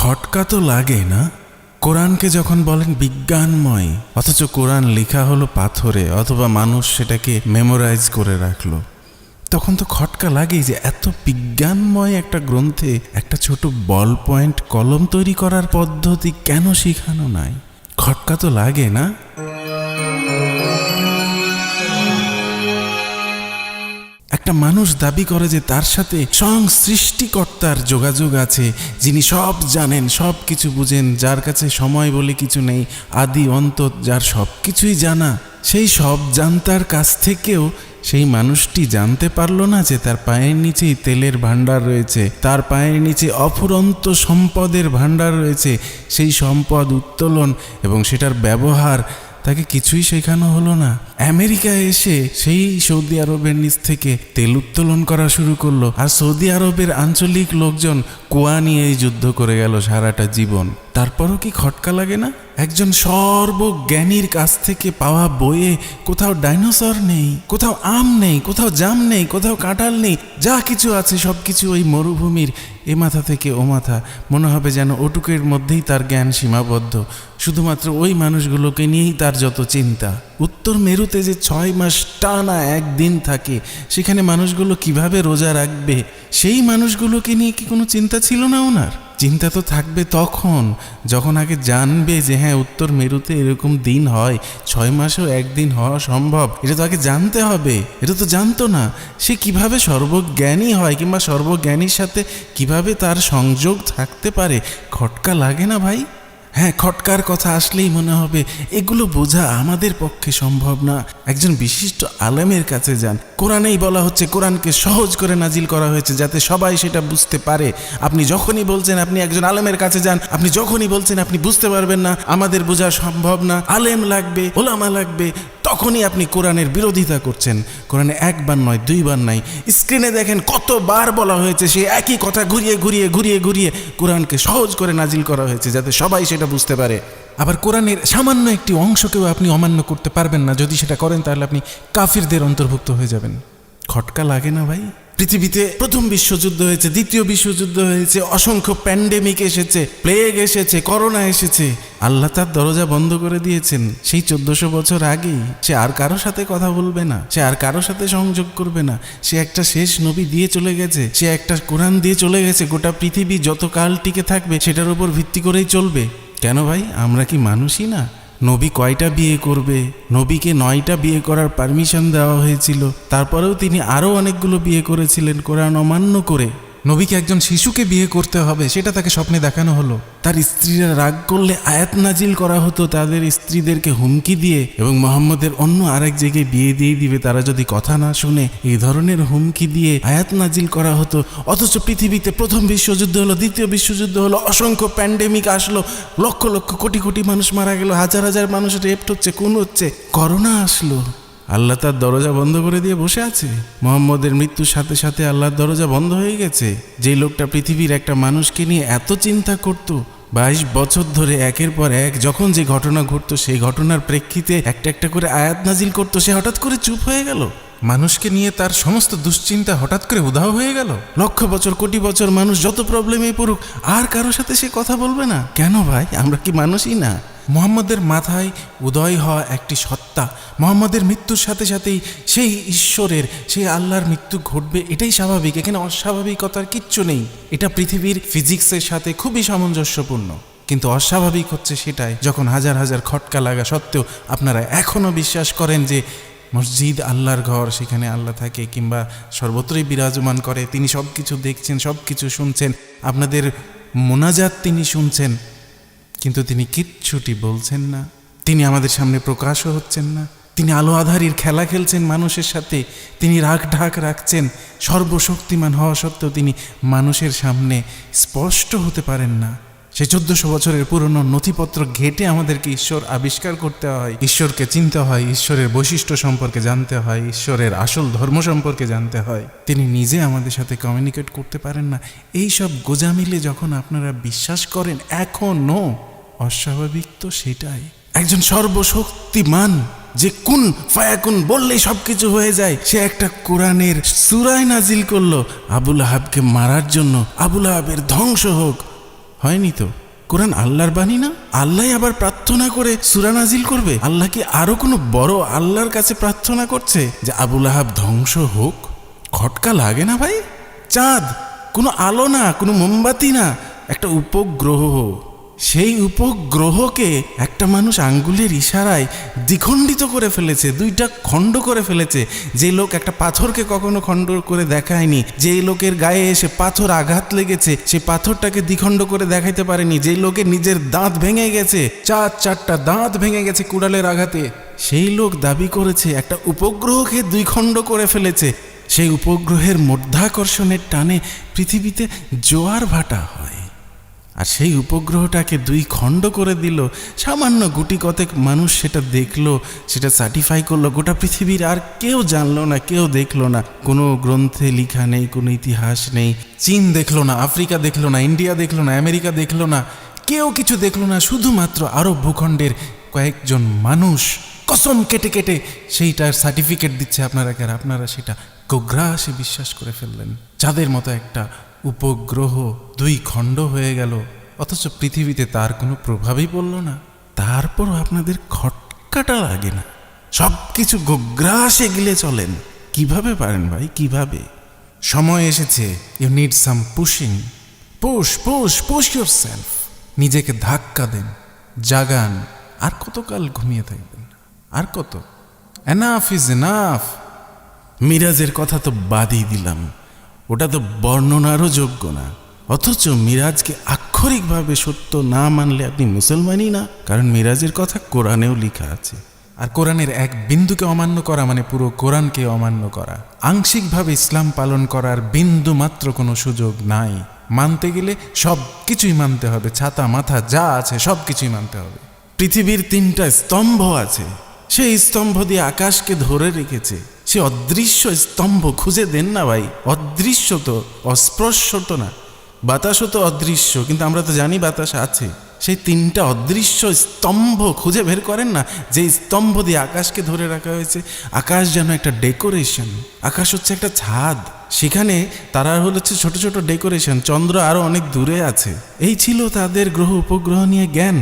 খটকা তো লাগে না? কোরআনকে যখন বলেন বিজ্ঞানময়, অথচ কোরআন লেখা হলো পাথরে, অথবা মানুষ সেটাকে মেমোরাইজ করে রাখল, তখন তো খটকা লাগেই যে এত বিজ্ঞানময় একটা গ্রন্থে একটা ছোট বল পয়েন্ট কলম তৈরি করার পদ্ধতি কেন শেখানো নাই? খটকা তো লাগে না? একটা মানুষ দাবি করে যে তার সাথে স্বয়ং সৃষ্টিকর্তার যোগাযোগ আছে, যিনি সব জানেন, সব কিছু বুঝেন, যার কাছে সময় বলে কিছু নেই, আদি অন্ত যার সব কিছুই জানা, সেই সব জানতার কাছ থেকেও সেই মানুষটি জানতে পারল না যে তার পায়ের নিচেই তেলের ভাণ্ডার রয়েছে, তার পায়ের নিচে অফুরন্ত সম্পদের ভাণ্ডার রয়েছে, সেই সম্পদ উত্তোলন এবং সেটার ব্যবহার তাকে কিছুই শেখানো হলো না। আমেরিকায় এসে সেই সৌদি আরবের নিচ থেকে তেল উত্তোলন করা শুরু করল আর সৌদি আরবের আঞ্চলিক লোকজন কুয়া নিয়েই যুদ্ধ করে গেল সারাটা জীবন। তারপরও কি খটকা লাগে না? একজন সর্বজ্ঞানীর কাছ থেকে পাওয়া বইয়ে কোথাও ডাইনোসর নেই, কোথাও আম নেই, কোথাও জাম নেই, কোথাও কাঁঠাল নেই, যা কিছু আছে সব কিছু ওই মরুভূমির, এ মাথা থেকে ও মাথা। মনে হবে যেন ওটুকের মধ্যেই তার জ্ঞান সীমাবদ্ধ। শুধুমাত্র ওই মানুষগুলোকে নিয়েই তার যত চিন্তা। উত্তর মেরুতে যে ছয় মাস টানা একদিন থাকে, সেখানে মানুষগুলো কীভাবে রোজা রাখবে, সেই মানুষগুলোকে নিয়ে কি কোনো চিন্তা ছিল না ওনার? চিন্তা তো থাকবে তখন। যখন আগে জানবে যে হ্যাঁ উত্তর মেরুতে এরকম দিন হয়, ছয় মাসেও একদিন হওয়া সম্ভব, এটা তো আগে জানতে হবে। এটা তো জানতো না। সে কীভাবে সর্বজ্ঞানী হয় কিংবা সর্বজ্ঞানীর সাথে কীভাবে তার সংযোগ থাকতে পারে? খটকা লাগে না ভাই? হ্যাঁ খটকার কথা আসলেই মনে হবে। এগুলো বোঝা আমাদের পক্ষে সম্ভব না। একজন বিশিষ্ট আলেমের কাছে যান। কোরআনেই বলা হচ্ছে, কোরআনকে সহজ করে নাজিল করা হয়েছে যাতে সবাই সেটা বুঝতে পারে। আপনি যখনই বলছেন, আপনি একজন আলেমের কাছে যান, আপনি যখনই বলছেন, আপনি বুঝতে পারবেন না। আমাদের বোঝা সম্ভব না। আলেম লাগবে, ওলামা লাগবে তখনই আপনি কোরআনের বিরোধিতা করছেন। কোরআনে একবার নয়, দুইবার নাই। স্ক্রিনে দেখেন কতবার বলা হয়েছে সে একই কথা ঘুরিয়ে ঘুরিয়ে ঘুরিয়ে ঘুরিয়ে কোরআনকে সহজ করে নাজিল করা হয়েছে, যাতে সবাই সেটা বুঝতে পারে। আবার কোরআনের সামান্য একটি অংশকেও আপনি অমান্য করতে পারবেন না। যদি সেটা করেন, তাহলে আপনি কাফিরদের অন্তর্ভুক্ত হয়ে যাবেন। খটকা লাগে না ভাই? পৃথিবীতে প্রথম বিশ্বযুদ্ধ হয়েছে, দ্বিতীয় বিশ্বযুদ্ধ হয়েছে, অসংখ্য প্যান্ডেমিক এসেছে প্লেগ এসেছে করোনা এসেছে। আল্লাহ তার দরজা বন্ধ করে দিয়েছেন। সেই চোদ্দশো বছর আগেই সে আর কারও সাথে কথা বলবে না। সে আর কারও সাথে সংযোগ করবে না। সে একটা শেষ নবী দিয়ে চলে গেছে। সে একটা কোরআন দিয়ে চলে গেছে। গোটা পৃথিবী যত কাল টিকে থাকবে, সেটার উপর ভিত্তি করেই চলবে। কেন ভাই? আমরা কি মানুষই না? নবী কয়টা বিয়ে করবে? নবীকে নয়টা বিয়ে করার পারমিশন দেওয়া হয়েছিল। তারপরেও তিনি আরও অনেকগুলো বিয়ে করেছিলেন কোরআন অমান্য করে। নবীকে একজন শিশুকে বিয়ে করতে হবে, সেটা তাকে স্বপ্নে দেখানো হলো। তার স্ত্রীরা রাগ করলে আয়াত নাজিল করা হতো তাদের স্ত্রীদেরকে হুমকি দিয়ে এবং মোহাম্মদের অন্য আরেক জায়গায় বিয়ে দিয়ে দিবে। তারা যদি কথা না শুনে এই ধরনের হুমকি দিয়ে আয়াত নাজিল করা হতো, অথচ পৃথিবীতে প্রথম বিশ্বযুদ্ধ হলো, দ্বিতীয় বিশ্বযুদ্ধ হলো, অসংখ্য প্যান্ডেমিক আসলো, লক্ষ লক্ষ কোটি কোটি মানুষ মারা গেল, হাজার হাজার মানুষ রেপ্ট হচ্ছে কোন হচ্ছে, করোনা আসলো। আল্লাহ তার দরজা বন্ধ করে দিয়ে বসে আছে। মোহাম্মদের মৃত্যুর সাথে সাথে আল্লাহর দরজা বন্ধ হয়ে গেছে। যে লোকটা পৃথিবীর একটা মানুষকে নিয়ে এত চিন্তা করত, বাইশ বছর ধরে একের পর এক যখন যে ঘটনা ঘটতো, সেই ঘটনার প্রেক্ষিতে একটা একটা করে আয়াত নাজিল করতো, সে হঠাৎ করে চুপ হয়ে গেল। মানুষকে নিয়ে তার সমস্ত দুশ্চিন্তা হঠাৎ করে উধাও হয়ে গেল। লক্ষ বছর, কোটি বছর মানুষ যত প্রবলেমে পড়ুক, আর কারোর সাথে সে কথা বলবে না। কেন ভাই? আমরা কি মানুষই না? মোহাম্মদের মাথায় উদয় হওয়া একটি সত্তা, মোহাম্মদের মৃত্যুর সাথে সাথেই সেই ঈশ্বরের, সেই আল্লাহর মৃত্যু ঘটবে, এটাই স্বাভাবিক, এখানে অস্বাভাবিকতার কিচ্ছু নেই। এটা পৃথিবীর ফিজিক্সের সাথে খুবই সামঞ্জস্যপূর্ণ, কিন্তু অস্বাভাবিক হচ্ছে সেটাই, যখন হাজার হাজার খটকা লাগা সত্ত্বেও আপনারা এখনও বিশ্বাস করেন যে মসজিদ আল্লাহর ঘর, সেখানে আল্লাহ থাকে, কিংবা সর্বত্রই বিরাজমান করে, তিনি সব কিছু দেখছেন সব কিছু শুনছেন, আপনাদের মোনাজাত তিনি শুনছেন কিন্তু তিনি কিচ্ছুটি বলছেন না। তিনি আমাদের সামনে প্রকাশও হচ্ছেন না। তিনি আলো আধারির খেলা খেলছেন মানুষের সাথে। তিনি রাগ ঢাক রাখছেন। সর্বশক্তিমান হওয়া সত্ত্বেও তিনি মানুষের সামনে স্পষ্ট হতে পারেন না। সে চোদ্দশো বছরের পুরনো নথিপত্র ঘেটে আমাদেরকে ঈশ্বর আবিষ্কার করতে হয়। ঈশ্বরকে চিনতে হয়, ঈশ্বরের বৈশিষ্ট্য সম্পর্কে জানতে হয়, ঈশ্বরের আসল ধর্ম সম্পর্কে জানতে হয়। তিনি নিজে আমাদের সাথে কমিউনিকেট করতে পারেন না। এই সব গোজামিলে যখন আপনারা বিশ্বাস করেন এখনও অস্বাভাবিক তো সেটাই। একজন সর্বশক্তিমান, যে কোন ফায়াকুন বললেই সব কিছু হয়ে যায়, সে একটা কোরআনের সুরায় নাজিল করল, আবুল আহাবকে মারার জন্য। আবুল আহাবের ধ্বংস হোক হয়নি তো? কোরআন আল্লাহর বাণী না? আল্লাহ আবার প্রার্থনা করে সুরা নাজিল করবে? আল্লাহ কি আরও কোনো বড় আল্লাহর কাছে প্রার্থনা করছে যে আবুল আহাব ধ্বংস হোক? খটকা লাগে না ভাই? চাঁদ, কোনো আলো না, কোনো মোমবাতি না, একটা উপগ্রহ সেই উপগ্রহকে একটা মানুষ আঙ্গুলের ইশারায় দ্বিখণ্ডিত করে ফেলেছে, দুইটা খণ্ড করে ফেলেছে। যে লোক একটা পাথরকে কখনো খণ্ড করে দেখায়নি, যে লোকের গায়ে এসে পাথর আঘাত লেগেছে, সে পাথরটাকে দ্বিখণ্ড করে দেখাইতে পারেনি। যে লোকের নিজের দাঁত ভেঙে গেছে, চার চারটা দাঁত ভেঙে গেছে কুড়ালের আঘাতে। সেই লোক দাবি করেছে, একটা উপগ্রহকে দুই খণ্ড করে ফেলেছে। সেই উপগ্রহের মধ্যাকর্ষণের টানে পৃথিবীতে জোয়ার ভাটা হয়। আর সেই উপগ্রহটাকে দুই খণ্ড করে দিল। সামান্য গুটি কতেক মানুষ সেটা দেখল, সেটা সার্টিফাই করল, গোটা পৃথিবীর আর কেউ জানলো না, কেউ দেখল না। কোনো গ্রন্থে লেখা নেই, কোনো ইতিহাস নেই। চীন দেখল না, আফ্রিকা দেখল না, ইন্ডিয়া দেখল না, আমেরিকা দেখল না, কেউ কিছু দেখল না, শুধুমাত্র আরব ভূখণ্ডের কয়েকজন মানুষ। কসম কেটে কেটে সেইটার সার্টিফিকেট দিচ্ছে আপনারা আপনারা সেটা গোগ্রাসে বিশ্বাস করে ফেললেন। যাদের মতো একটা উপগ্রহ দুই খণ্ড হয়ে গেল, অথচ পৃথিবীতে তার কোনো প্রভাবই পড়ল না। তারপরও আপনাদের খটকাটা লাগে না। সব কিছু গোগ্রাসে গিলে চলেন। কীভাবে পারেন ভাই, কীভাবে? সময় এসেছে you need some pushing push push push yourself নিজেকে ধাক্কা দেন, জাগান, আর কতকাল ঘুমিয়ে থাকবেন? আর কত? এনাফ ইজ এনাফ মিরাজের কথা তো বাদই দিলাম। ওটা তো বর্ণনারও যোগ্য না। অথচ মিরাজকে আক্ষরিকভাবে সত্য না মানলে আপনি মুসলমানই না। কারণ মিরাজের কথা কোরআনেও লেখা আছে। আর কোরআনের এক বিন্দুকে অমান্য করা মানে পুরো কোরআনকে অমান্য করা। আংশিকভাবে ইসলাম পালন করার বিন্দু মাত্র কোনো সুযোগ নাই। মানতে গেলে সব কিছুই মানতে হবে। ছাতা, মাথা যা আছে সব কিছুই মানতে হবে। পৃথিবীর তিনটা স্তম্ভ আছে। সেই স্তম্ভ দিয়ে আকাশকে ধরে রেখেছে। সে অদৃশ্য স্তম্ভ খুঁজে দেন না ভাই। অদৃশ্য তো অস্পর্শ তো না। বাতাসও তো অদৃশ্য, কিন্তু আমরা তো জানি বাতাস আছে। সেই তিনটা অদৃশ্য স্তম্ভ খুঁজে বের করেন না, যে স্তম্ভ দিয়ে আকাশকে ধরে রাখা হয়েছে। আকাশ যেন একটা ডেকোরেশন, আকাশ হচ্ছে একটা ছাদ। সেখানে তারা হচ্ছে ছোট ছোট ডেকোরেশন, চন্দ্র আরও অনেক দূরে আছে। এই ছিল তাদের গ্রহ উপগ্রহ নিয়ে জ্ঞান।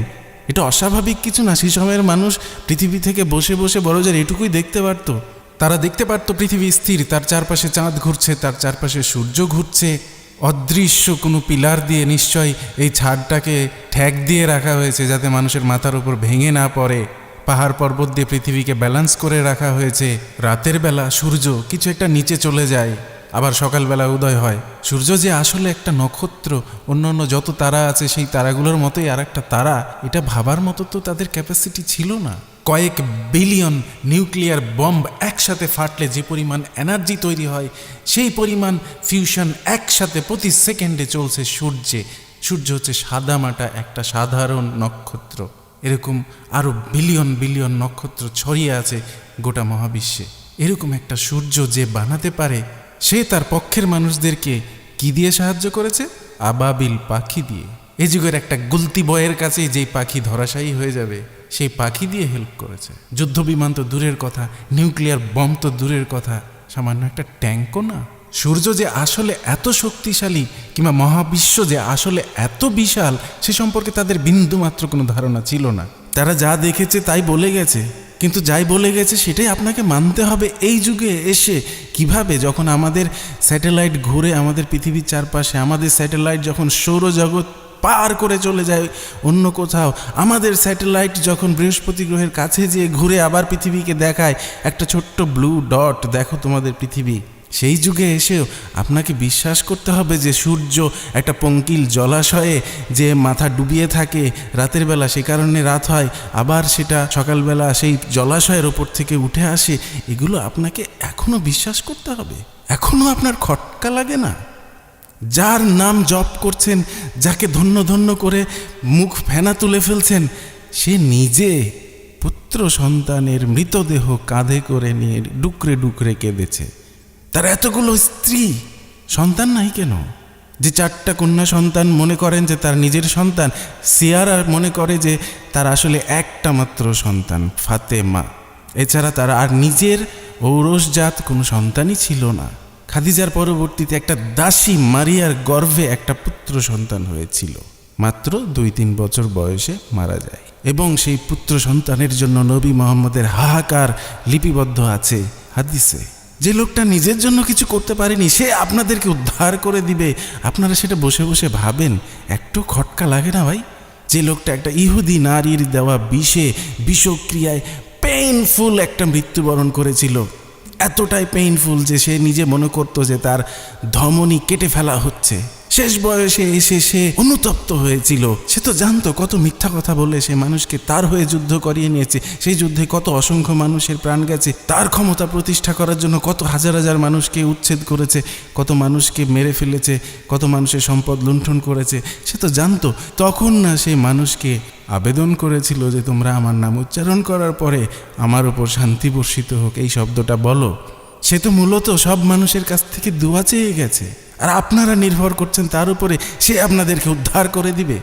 এটা অস্বাভাবিক কিছু না, সেই সময়ের মানুষ পৃথিবী থেকে বসে বসে বড়জোর এটুকুই দেখতে পারতো। তারা দেখতে পারতো পৃথিবী স্থির, তার চারপাশে চাঁদ ঘুরছে, তার চারপাশে সূর্য ঘুরছে। অদৃশ্য কোনো পিলার দিয়ে নিশ্চয় এই ছাদটাকে ঠ্যাক দিয়ে রাখা হয়েছে যাতে মানুষের মাথার উপর ভেঙে না পড়ে। পাহাড় পর্বত দিয়ে পৃথিবীকে ব্যালেন্স করে রাখা হয়েছে। রাতের বেলা সূর্য কিছু একটা নিচে চলে যায়, আবার সকালবেলা উদয় হয়। সূর্য যে আসলে একটা নক্ষত্র অন্য অন্য যত তারা আছে সেই তারাগুলোর মতোই আর একটা তারা, এটা ভাবার মতো তো তাদের ক্যাপাসিটি ছিল না। কয়েক বিলিয়ন নিউক্লিয়ার বম্ব একসাথে ফাটলে যে পরিমাণ এনার্জি তৈরি হয়, সেই পরিমাণ ফিউশন একসাথে প্রতি সেকেন্ডে চলছে সূর্যে। সূর্য হচ্ছে সাদামাটা একটা সাধারণ নক্ষত্র। এরকম আরও বিলিয়ন বিলিয়ন নক্ষত্র ছড়িয়ে আছে গোটা মহাবিশ্বে। এরকম একটা সূর্য যে বানাতে পারে, সে তার পক্ষের মানুষদেরকে কি দিয়ে সাহায্য করেছে? আবাবিল পাখি দিয়ে। এ যুগের একটা গুলতি বয়ের কাছে যেই পাখি ধরাশায়ী হয়ে যাবে সেই পাখি দিয়ে হেল্প করেছে। যুদ্ধ বিমান তো দূরের কথা নিউক্লিয়ার বম তো দূরের কথা, সামান্য একটা ট্যাঙ্কও না। সূর্য যে আসলে এত শক্তিশালী কিংবা মহাবিশ্ব যে আসলে এত বিশাল, সে সম্পর্কে তাদের বিন্দু মাত্র কোনো ধারণা ছিল না। তারা যা দেখেছে তাই বলে গেছে। কিন্তু যাই বলে গেছে সেটাই আপনাকে মানতে হবে এই যুগে এসে কীভাবে যখন আমাদের স্যাটেলাইট ঘুরে আমাদের পৃথিবীর চারপাশে, আমাদের স্যাটেলাইট যখন সৌরজগৎ পার করে চলে যায়। অন্য কোথাও। আমাদের স্যাটেলাইট যখন বৃহস্পতি গ্রহের কাছে যেয়ে ঘুরে আবার পৃথিবীকে দেখায়, একটা ছোট্ট ব্লু ডট, দেখো তোমাদের পৃথিবী। সেই যুগে এসেও আপনাকে বিশ্বাস করতে হবে যে সূর্য একটা পঙ্কিল জলাশয়ে যে মাথা ডুবিয়ে থাকে, রাতের বেলা সে কারণে রাত হয়, আবার সেটা সকালবেলা সেই জলাশয়ের ওপর থেকে উঠে আসে। এগুলো আপনাকে এখনও বিশ্বাস করতে হবে। এখনও আপনার খটকা লাগে না। যার নাম জপ করছেন, যাকে ধন্য ধন্য করে মুখ ফেনা তুলে ফেলছেন, সে নিজে পুত্র সন্তানের মৃতদেহ কাঁধে করে নিয়ে ডুকরে ডুকরে কেঁদেছে। তার এতগুলো স্ত্রী, সন্তান নাই কেন? যে চারটা কন্যা সন্তান মনে করেন যে তার নিজের সন্তান, সিয়ারা মনে করে যে তার আসলে একটা মাত্র সন্তান, ফাতেমা। এছাড়া তার আর নিজের ঔরসজাত কোনো সন্তানই ছিল না। খাদিজার পরবর্তীতে একটা দাসী মারিয়ার গর্ভে একটা পুত্র সন্তান হয়েছিল। মাত্র দুই তিন বছর বয়সে মারা যায় এবং সেই পুত্র সন্তানের জন্য নবী মোহাম্মদের হাহাকার লিপিবদ্ধ আছে হাদিসে। যে লোকটা নিজের জন্য কিছু করতে পারেনি, সে আপনাদেরকে উদ্ধার করে দিবে। আপনারা সেটা বসে বসে ভাবেন, একটু খটকা লাগে না ভাই? যে লোকটা একটা ইহুদি নারীর দেওয়া বিষে বিষক্রিয়ায় পেইনফুল একটা মৃত্যুবরণ করেছিল। এতটাই পেইনফুল যে সে নিজে মনে করতো যে তার ধমনী কেটে ফেলা হচ্ছে। শেষ বয়সে এসে সে অনুতপ্ত হয়েছিল। সে তো জানতো কত মিথ্যা কথা বলে সে মানুষকে তার হয়ে যুদ্ধ করিয়ে নিয়েছে। সেই যুদ্ধে কত অসংখ্য মানুষের প্রাণ গেছে। তার ক্ষমতা প্রতিষ্ঠা করার জন্য কত হাজার হাজার মানুষকে উচ্ছেদ করেছে, কত মানুষকে মেরে ফেলেছে, কত মানুষের সম্পদ লুণ্ঠন করেছে। সে তো জানতো, তখন না সে মানুষকে আবেদন করেছিল যে তোমরা আমার নাম উচ্চারণ করার পরে আমার ওপর শান্তি বর্ষিত হোক। এই শব্দটা বলো। সে তো মূলত সব মানুষের কাছ থেকে দোয়া চেয়ে গেছে। আর আপনারা নির্ভর করছেন তার উপরে, সে আপনাদেরকে উদ্ধার করে দিবে।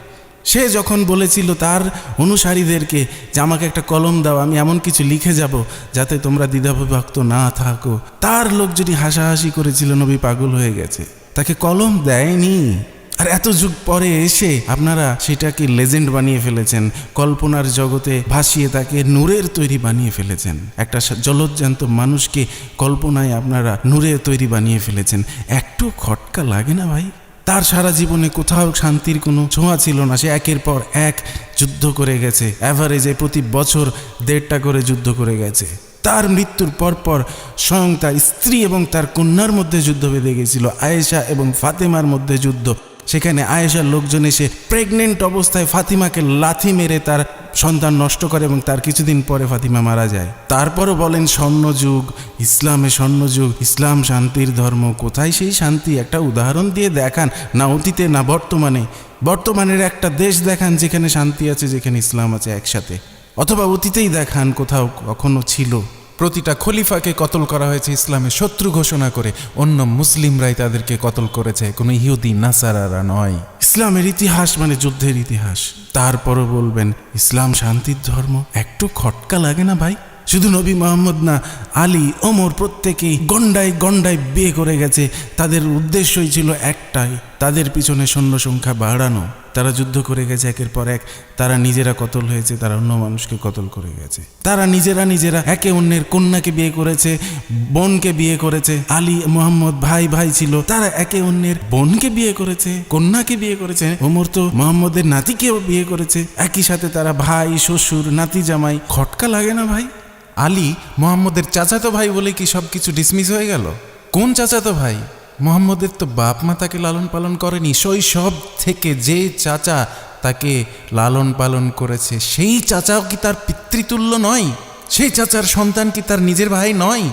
সে যখন বলেছিল তার অনুসারীদেরকে যে আমাকে একটা কলম দাও, আমি এমন কিছু লিখে যাব যাতে তোমরা দ্বিধাবিভক্ত না থাকো। তার লোক যদি হাসাহাসি করেছিল, নবী পাগল হয়ে গেছে। তাকে কলম দেয়নি। আর এত যুগ পরে এসে আপনারা সেটাকে লেজেন্ড বানিয়ে ফেলেছেন, কল্পনার জগতে ভাসিয়ে তাকে নূরের তৈরি বানিয়ে ফেলেছেন। একটা জলজ্জান্ত মানুষকে কল্পনায় আপনারা নূরের তৈরি বানিয়ে ফেলেছেন। একটু খটকা লাগে না ভাই? তার সারা জীবনে কোথাও শান্তির কোনো ছোঁয়া ছিল না। সে একের পর এক যুদ্ধ করে গেছে। অ্যাভারেজে প্রতি বছর দেড়টা করে যুদ্ধ করে গেছে। তার মৃত্যুর পরপর স্বয়ং তার স্ত্রী এবং তার কন্যার মধ্যে যুদ্ধ বেঁধে গেছিল। আয়েশা এবং ফাতেমার মধ্যে যুদ্ধ। সেখানে আয়েশার লোকজন এসে প্রেগনেন্ট অবস্থায় ফাতিমাকে লাথি মেরে তার সন্তান নষ্ট করে এবং তার কিছুদিন পরে ফাতিমা মারা যায়। তারপরও বলেন, স্বর্ণযুগ, ইসলামে স্বর্ণযুগ, ইসলাম শান্তির ধর্ম, কোথায় সেই শান্তি? একটা উদাহরণ দিয়ে দেখান, না অতীতে, না বর্তমানে। বর্তমানের একটা দেশ দেখান যেখানে শান্তি আছে, যেখানে ইসলাম আছে একসাথে। অথবা অতীতেই দেখান কোথাও কখনো ছিল। প্রতিটা খলিফাকে কতল করা হয়েছে ইসলামের শত্রু ঘোষণা করে অন্য মুসলিমরাই তাদেরকে কতল করেছে, কোনো ইহুদি, নাসারারা নয়। ইসলামের ইতিহাস মানে যুদ্ধের ইতিহাস। তারপরও বলবেন, ইসলাম শান্তির ধর্ম? একটু খটকা লাগে না ভাই? শুধু নবী মোহাম্মদ না, আলী, ওমর প্রত্যেকেই গন্ডায় গন্ডায় বিয়ে করে গেছে। তাদের উদ্দেশ্যই ছিল একটাই, তাদের পিছনে সৈন্য সংখ্যা বাড়ানো। তারা যুদ্ধ করে গেছে একের পর এক। তারা নিজেরা কতল হয়েছে, তারা অন্য মানুষকে কতল করে গেছে। তারা নিজেরা নিজেরা একে অন্যের কন্যাকে বিয়ে করেছে, বোনকে বিয়ে করেছে। আলী, মোহাম্মদ ভাই ভাই ছিল, তারা একে অন্যের বোনকে বিয়ে করেছে, কন্যাকে বিয়ে করেছে। ওমর তো মোহাম্মদের নাতিকেও বিয়ে করেছে। একই সাথে তারা ভাই, শ্বশুর, নাতি জামাই, খটকা লাগে না ভাই? আলী মোহাম্মদের চাচাতো ভাই বলে কি সব কিছু ডিসমিস হয়ে গেল? কোন চাচাতো ভাই? মোহাম্মদের তো বাপ মা তাকে লালন পালন করেনি, শৈশব থেকে যে চাচা তাকে লালন পালন করেছে, সেই চাচাও কি তার পিতৃতুল্য নয়? সেই চাচার সন্তান কি তার নিজের ভাই নয়?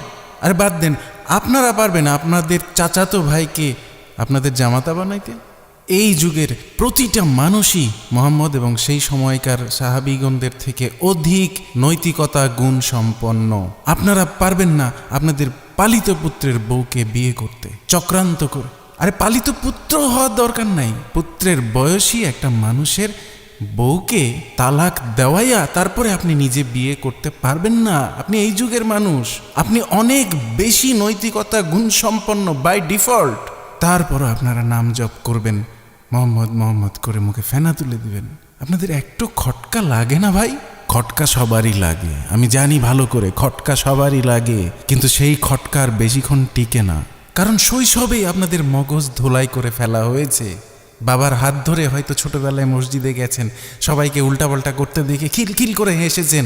আর বাদ দেন, আপনারা পারবেন আপনাদের চাচাতো ভাইকে আপনাদের জামাতা বানাইতে? এই যুগের প্রতিটা মানুষই মোহাম্মদ এবং সেই সময়কার সাহাবিগণদের থেকে অধিক নৈতিকতা গুণ সম্পন্ন। আপনারা পারবেন না আপনাদের পালিত পুত্রের বউকে বিয়ে করতে। চক্রান্ত করে। আরে পালিত পুত্র হওয়ার দরকার নাই। পুত্রের বয়সী একটা মানুষের বউকে তালাক দেওয়াইয়া তারপরে আপনি নিজে বিয়ে করতে পারবেন না। আপনি এই যুগের মানুষ। আপনি অনেক বেশি নৈতিকতা গুণ সম্পন্ন বাই ডিফল্ট তারপরও আপনারা নাম জপ করবেন। মোহাম্মদ মোহাম্মদ করে মুখে ফেনা তুলে দিবেন। আপনাদের একটু খটকা লাগে না ভাই? খটকা সবারই লাগে। আমি জানি ভালো করে খটকা সবারই লাগে, কিন্তু সেই খটকার বেশিক্ষণ টিকে না। কারণ শৈশবেই আপনাদের মগজ ধোলাই করে ফেলা হয়েছে। বাবার হাত ধরে হয়তো ছোটবেলায় মসজিদে গেছেন, সবাইকে উল্টাপাল্টা করতে দেখে খিলখিল করে হেসেছেন,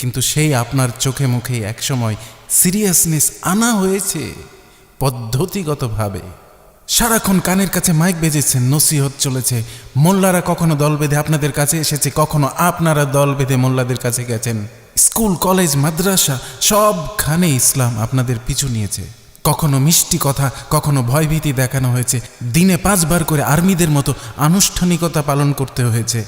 কিন্তু সেই আপনার চোখে মুখে একসময় সিরিয়াসনেস আনা হয়েছে, পদ্ধতিগতভাবে। সারাক্ষণ কানের কাছে মাইক বেজেছেন নসিহত চলেছে। মোল্লারা কখনো দল বেঁধে আপনাদের কাছে এসেছে, কখনো আপনারা দল বেঁধে মোল্লাদের কাছে গেছেন। স্কুল, কলেজ, মাদ্রাসা, সবখানে ইসলাম আপনাদের পিছু নিয়েছে। কখনো মিষ্টি কথা, কখনো ভয়ভীতি দেখানো হয়েছে। দিনে পাঁচবার করে আর্মিদের মতো আনুষ্ঠানিকতা পালন করতে হয়েছে।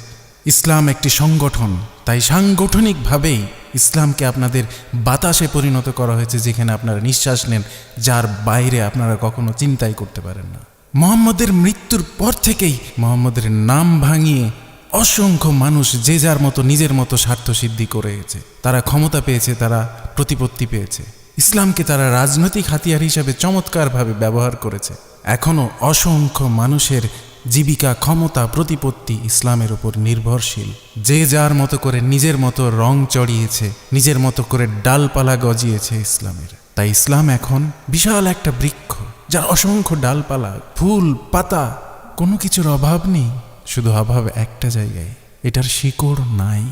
ইসলাম একটি সংগঠন, তাই সাংগঠনিকভাবেই ইসলামকে আপনাদের বাতাসে পরিণত করা হয়েছে যেখানে আপনারা নিঃশ্বাস নেন, যার বাইরে আপনারা কখনো চিন্তাই করতে পারেন না। মোহাম্মদের মৃত্যুর পর থেকেই মোহাম্মদের নাম ভাঙিয়ে অসংখ্য মানুষ যে যার মতো নিজের মতো স্বার্থ সিদ্ধি করে গেছে। তারা ক্ষমতা পেয়েছে, তারা প্রতিপত্তি পেয়েছে। ইসলামকে তারা রাজনৈতিক হাতিয়ার হিসাবে চমৎকারভাবে ব্যবহার করেছে। এখনও অসংখ্য মানুষের জীবিকা, ক্ষমতা, প্রতিপত্তি ইসলামের উপর নির্ভরশীল। যে যার মতো করে নিজের মতো রং চড়িয়েছে, নিজের মতো করে ডালপালা গজিয়েছে ইসলামের। তাই ইসলাম এখন বিশাল একটা বৃক্ষ, যার অসংখ্য ডালপালা, ফুল, পাতা, কোনো কিছুর অভাব নেই, শুধু অভাব একটা জায়গায়, এটার শিকড় নাই।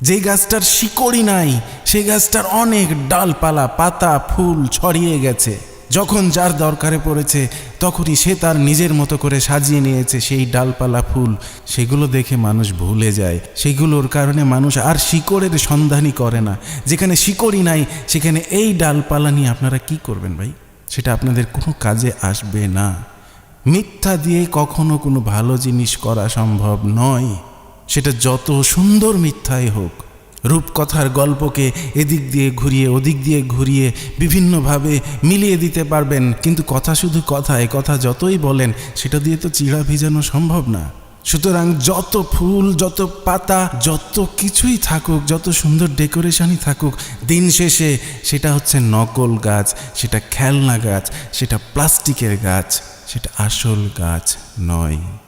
যে গাছটার শিকড়ই নাই সেই গাছটার অনেক ডালপালা, পাতা, ফুল ছড়িয়ে গেছে। যখন যার দরকারে পড়েছে, তখনই সে তার নিজের মতো করে সাজিয়ে নিয়েছে সেই ডালপালা ফুল। সেগুলো দেখে মানুষ ভুলে যায়। সেগুলোর কারণে মানুষ আর শিকড়ের সন্ধানই করে না। যেখানে শিকড়ই নাই, সেখানে এই ডালপালা নিয়ে আপনারা কি করবেন ভাই? সেটা আপনাদের কোনো কাজে আসবে না। মিথ্যা দিয়ে কখনো কোনো ভালো জিনিস করা সম্ভব নয়। সেটা যত সুন্দর মিথ্যাই হোক। রূপকথার গল্পকে এদিক দিয়ে ঘুরিয়ে ওদিক দিয়ে ঘুরিয়ে বিভিন্নভাবে মিলিয়ে দিতে পারবেন। কিন্তু কথা শুধু কথায়, কথা যতই বলেন, সেটা দিয়ে তো চিড়া ভিজানো সম্ভব না। সুতরাং যত ফুল, যত পাতা, যত কিছুই থাকুক, যত সুন্দর ডেকোরেশনই থাকুক, দিন শেষে সেটা হচ্ছে নকল গাছ, সেটা খেলনা গাছ, সেটা প্লাস্টিকের গাছ, সেটা আসল গাছ নয়।